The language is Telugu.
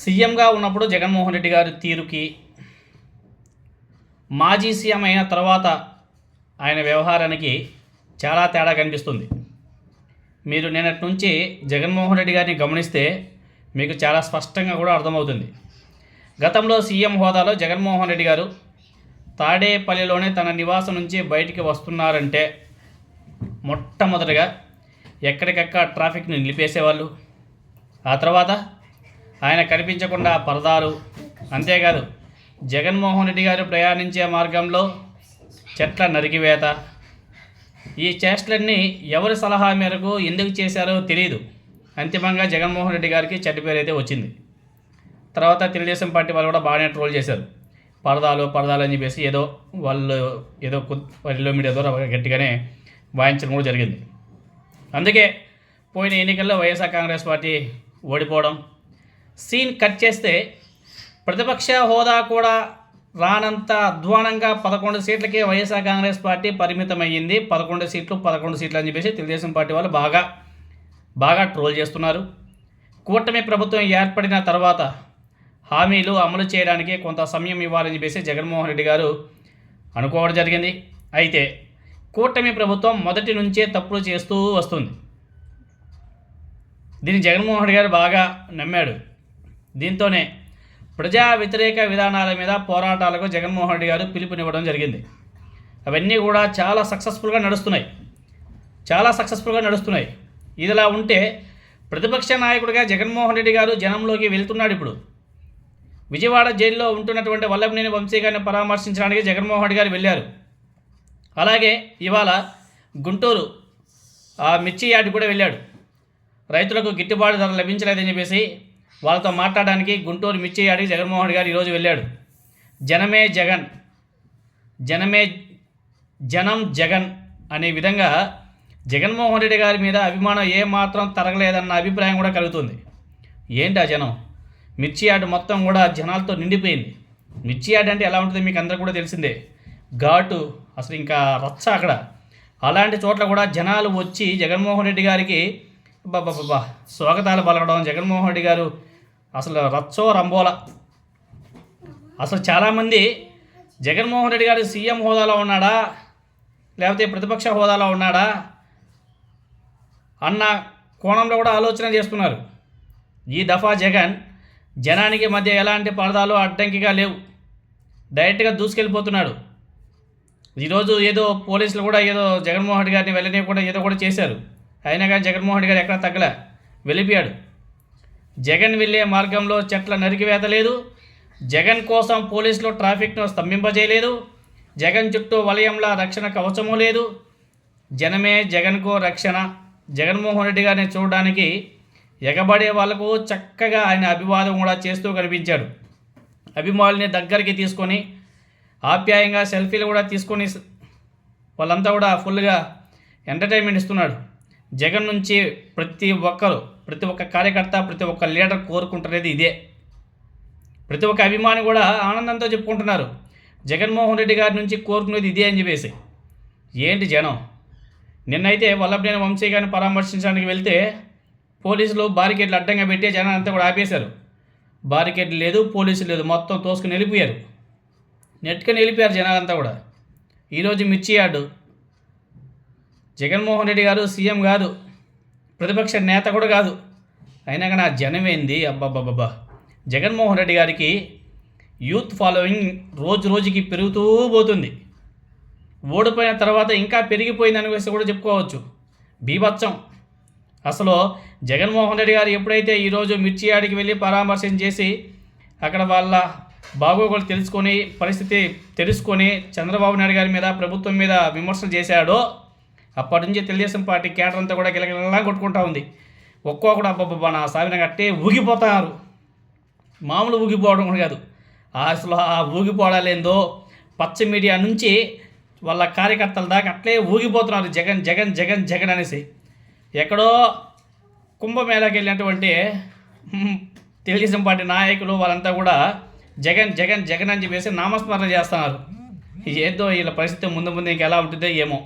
సీఎంగా ఉన్నప్పుడు జగన్మోహన్ రెడ్డి గారి తీరుకి మాజీ సీఎం అయిన తర్వాత ఆయన వ్యవహారానికి చాలా తేడా కనిపిస్తుంది. మీరు నిన్నటి నుంచి జగన్మోహన్ రెడ్డి గారిని గమనిస్తే మీకు చాలా స్పష్టంగా కూడా అర్థమవుతుంది. గతంలో సీఎం హోదాలో జగన్మోహన్ రెడ్డి గారు తాడేపల్లిలోనే తన నివాసం నుంచి బయటికి వస్తున్నారంటే మొట్టమొదటిగా ఎక్కడికక్కడ ట్రాఫిక్ని నిలిపేసేవాళ్ళు. ఆ తర్వాత ఆయన కనిపించకుండా పరదాలు అంతేకాదు జగన్మోహన్ రెడ్డి గారు ప్రయాణించే మార్గంలో చెట్ల నరికివేత. ఈ చేష్టలన్నీ ఎవరి సలహా మేరకు ఎందుకు చేశారో తెలియదు అంతిమంగా జగన్మోహన్ రెడ్డి గారికి చెడ్డ పేరు అయితే వచ్చింది. తర్వాత తెలుగుదేశం పార్టీ వాళ్ళు కూడా బాగానే ట్రోల్ చేశారు. పరదాలు పరదాలు అని చెప్పేసి ఏదో వాళ్ళు ఏదో ఎల్లో మీడియా ద్వారా గట్టిగానే వాయించడం కూడా జరిగింది. అందుకే పోయిన ఎన్నికల్లో Y S R Congress party ఓడిపోవడం సీన్ కట్ చేస్తే ప్రతిపక్ష హోదా కూడా రానంత అధ్వానంగా పదకొండు సీట్లకే Y S R Congress party పరిమితమయ్యింది. పదకొండు సీట్లు పదకొండు సీట్లు అని చెప్పేసి తెలుగుదేశం పార్టీ వాళ్ళు బాగా బాగా ట్రోల్ చేస్తున్నారు. కూటమి ప్రభుత్వం ఏర్పడిన తర్వాత హామీలు అమలు చేయడానికి కొంత సమయం ఇవ్వాలని చెప్పేసి జగన్మోహన్ రెడ్డి గారు అనుకోవడం జరిగింది. అయితే కూటమి ప్రభుత్వం మొదటి నుంచే తప్పులు చేస్తూ వస్తుంది. దీన్ని జగన్మోహన్ రెడ్డి గారు బాగా నమ్మాడు. దీంతోనే ప్రజా వ్యతిరేక విధానాల మీద పోరాటాలకు జగన్మోహన్ రెడ్డి గారు పిలుపునివ్వడం జరిగింది. అవన్నీ కూడా చాలా సక్సెస్ఫుల్గా నడుస్తున్నాయి. చాలా సక్సెస్ఫుల్గా నడుస్తున్నాయి. ఇదిలా ఉంటే ప్రతిపక్ష నాయకుడిగా జగన్మోహన్ రెడ్డి గారు జనంలోకి వెళ్తున్నాడు ఇప్పుడు. విజయవాడ జైల్లో ఉంటున్నటువంటి వల్లభనేని వంశీ గారిని పరామర్శించడానికి జగన్మోహన్ రెడ్డి గారు వెళ్ళారు. అలాగే ఇవాళ గుంటూరు ఆ మిర్చి యార్డు కూడా వెళ్ళాడు. రైతులకు గిట్టుబాటు ధర లభించలేదని చెప్పేసి వాళ్ళతో మాట్లాడడానికి గుంటూరు మిర్చి జగన్మోహన్ గారు ఈరోజు వెళ్ళాడు. జనమే జగన్ జనమే జనం జగన్ అనే విధంగా జగన్మోహన్ రెడ్డి గారి మీద అభిమానం ఏమాత్రం తరగలేదన్న అభిప్రాయం కూడా కలుగుతుంది. ఏంటి ఆ జనం? మిర్చి యార్డ్ మొత్తం కూడా జనాలతో నిండిపోయింది. మిర్చి యార్డ్ అంటే ఎలా ఉంటుంది మీకు అందరూ కూడా తెలిసిందే. ఘాటు అసలు ఇంకా రచ్చ అక్కడ. అలాంటి చోట్ల కూడా జనాలు వచ్చి జగన్మోహన్ రెడ్డి గారికి బాబా స్వాగతాలు పలకడం జగన్మోహన్ రెడ్డి గారు అసలు రచ్చో రంబోల. అసలు చాలామంది జగన్మోహన్ రెడ్డి గారు సీఎం హోదాలో ఉన్నాడా? లేకపోతే ప్రతిపక్ష హోదాలో ఉన్నాడా? అన్న కోణంలో కూడా ఆలోచన చేస్తున్నారు. ఈ దఫా జగన్ జనానికి మధ్య ఎలాంటి పరదాలు అడ్డంకిగా లేవు. డైరెక్ట్గా దూసుకెళ్ళిపోతున్నాడు. ఈరోజు ఏదో పోలీసులు కూడా ఏదో జగన్మోహన్ రెడ్డి గారిని వెళ్ళని కూడా ఏదో కూడా చేశారు. అయినా కానీ జగన్మోహన్ రెడ్డి గారు ఎక్కడ తగ్గలే. వెళ్ళిపోయాడు. జగన్ వెళ్ళే మార్గంలో చెట్ల నరికివేత లేదు. జగన్ కోసం పోలీసులు ట్రాఫిక్ను స్తంభింపజేయలేదు. జగన్ చుట్టూ వలయంలా రక్షణ కవచము లేదు. జనమే జగన్కు రక్షణ. జగన్మోహన్ రెడ్డి గారిని చూడడానికి ఎగబడే వాళ్ళకు చక్కగా ఆయన అభివాదం కూడా చేస్తూ కనిపించాడు. అభిమానుల్ని దగ్గరికి తీసుకొని ఆప్యాయంగా సెల్ఫీలు కూడా తీసుకొని వాళ్ళంతా కూడా ఫుల్గా ఎంటర్టైన్మెంట్ ఇస్తున్నాడు. జగన్ నుంచి ప్రతి ఒక్కరు ప్రతి ఒక్క కార్యకర్త ప్రతి ఒక్క లీడర్ కోరుకుంటున్నది ఇదే. ప్రతి ఒక్క అభిమాని కూడా ఆనందంతో చెప్పుకుంటున్నారు. జగన్మోహన్ రెడ్డి గారి నుంచి కోరుకునేది ఇదే అని చెప్పేసి. ఏంటి జనం? నిన్నైతే వల్లభనేని వంశీ గారిని పరామర్శించడానికి వెళ్తే పోలీసులు బారికేడ్లు అడ్డంగా పెట్టి జనాన్ని అంతా కూడా ఆపేశారు. బారికేడ్లు లేదు పోలీసులు లేదు మొత్తం తోసుకుని వెళ్ళిపోయారు. నెట్టుకుని వెళ్ళిపోయారు జనాలంతా కూడా. ఈరోజు మిర్చి యార్డు. జగన్మోహన్ రెడ్డి గారు సీఎం కాదు ప్రతిపక్ష నేత కూడా కాదు. అయినా కానీ ఆ జనం ఏంది? అబ్బాబ్బాబ్బా జగన్మోహన్ రెడ్డి గారికి యూత్ ఫాలోయింగ్ రోజు రోజుకి పెరుగుతూ పోతుంది. ఓడిపోయిన తర్వాత ఇంకా పెరిగిపోయింది అనేసి కూడా చెప్పుకోవచ్చు. బీభత్సం. అసలు జగన్మోహన్ రెడ్డి గారు ఎప్పుడైతే ఈరోజు మిర్చి ఆడికి వెళ్ళి పరామర్శం చేసి అక్కడ వాళ్ళ బాగోగులు తెలుసుకొని పరిస్థితి తెలుసుకొని చంద్రబాబు నాయుడు గారి మీద ప్రభుత్వం మీద విమర్శలు చేశాడో అప్పటి నుంచి తెలుగుదేశం పార్టీ కేటర్ అంతా కూడా గిలగిలలా కొట్టుకుంటా ఉంది. ఒక్కొక్కడు అబ్బబ్బబ్బా నా సావిన అట్టే ఊగిపోతున్నారు మామూలు ఊగిపోవడం కూడా కాదు. అసలు ఆ ఊగిపోవడాలేందో పచ్చ మీడియా నుంచి వాళ్ళ కార్యకర్తల దాకా అట్లే ఊగిపోతున్నారు జగన్ జగన్ జగన్ జగన్ అనేసి. ఎక్కడో కుంభమేళాకి వెళ్ళినటువంటి తెలుగుదేశం పార్టీ నాయకులు వాళ్ళంతా కూడా జగన్ జగన్ జగన్ అని చెప్పేసి నామస్మరణ చేస్తున్నారు. ఏదో వీళ్ళ పరిస్థితి ముందు ముందు ఇంకెలా ఉంటుందో ఏమో.